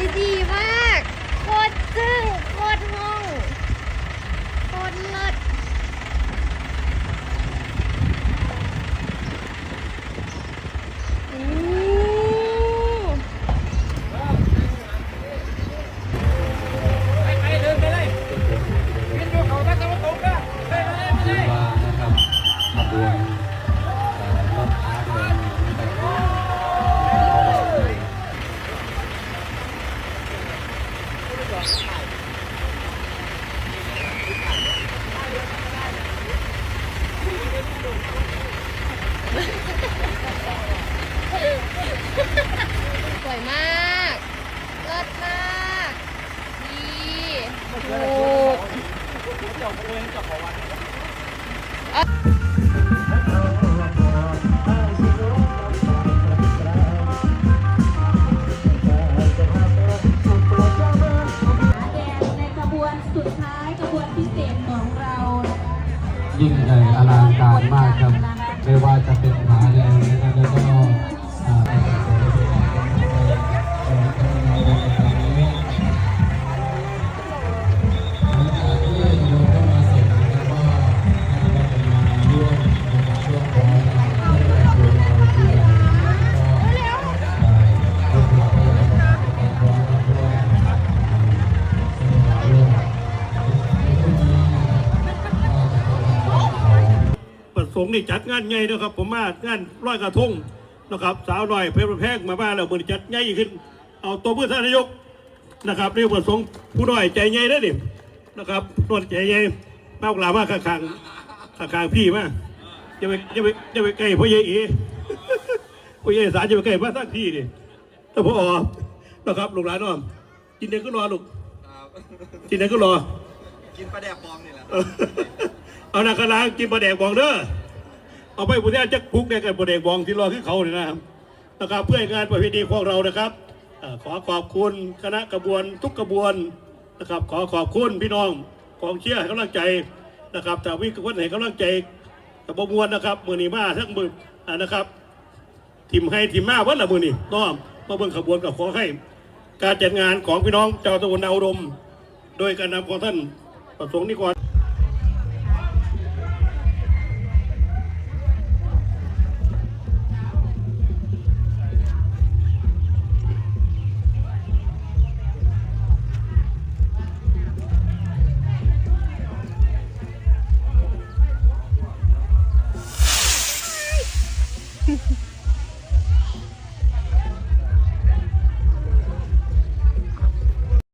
ยดีมาก โคตรจึ้งโคตรห้อง โคตรเลิศอู้คือว่านะครับขบวน มากเลิศมากดีถูกแดงในขบวนสุดท้ายขบวนพิเศษของเรายิ่งใหญ่อลังการมากครับ ไม่ว่าจะเป็นผาแดงนะครับแล้วก็ งค์นี่จัดงานใหญ่นะครับ ผมมางานร้อยกระทงนะครับ สาวหน่อยเพชรแพงมาบ้านแล้วมือจัดใหญ่ขึ้น เอาตัวเพื่อท่านนายกนะครับนี่ประสงค์ผู้น้อยใจใหญ่ได้ดินะครับนวดใจใหญ่มากลามาข้างข้างข้างข้างพี่มาจะไปจะไปจะไปใกล้พ่อใหญ่เอพ่อใหญ่สารจะไปใกล้มาทั้งพี่ดิถ้าพ่ออนะครับลูกหลานน้อมกินเด็กก็รอลูกกินเด็กก็รอกินปลาแดกบองนี่แหละเออเอานักกะลากินปลาแดกบองเด้อ เอาไปผู้ที่จะคุกได้กันปลาแดกบองที่รอขึ้นเขาเนี่ยนะครับนะครับเพื่อให้งานประเพณีของเรานะครับอขอขอบคุณคณะกระบวนทุกกระบวนนะครับ ขอขอบคุณพี่น้องกองเชียร์ให้กำลังใจนะครับแต่วิ่งคนให้กำลังใจกับบมวนนะครับมือนีมาทั้งมือนะครับทีมให้ทีมมาวันละมือนี่น้อมมาเบิ่งขบวนกับขอให้ การจัดงานของพี่น้องเจ้าตะวันดาวดม โดยการนำของท่านประสงค์นิกร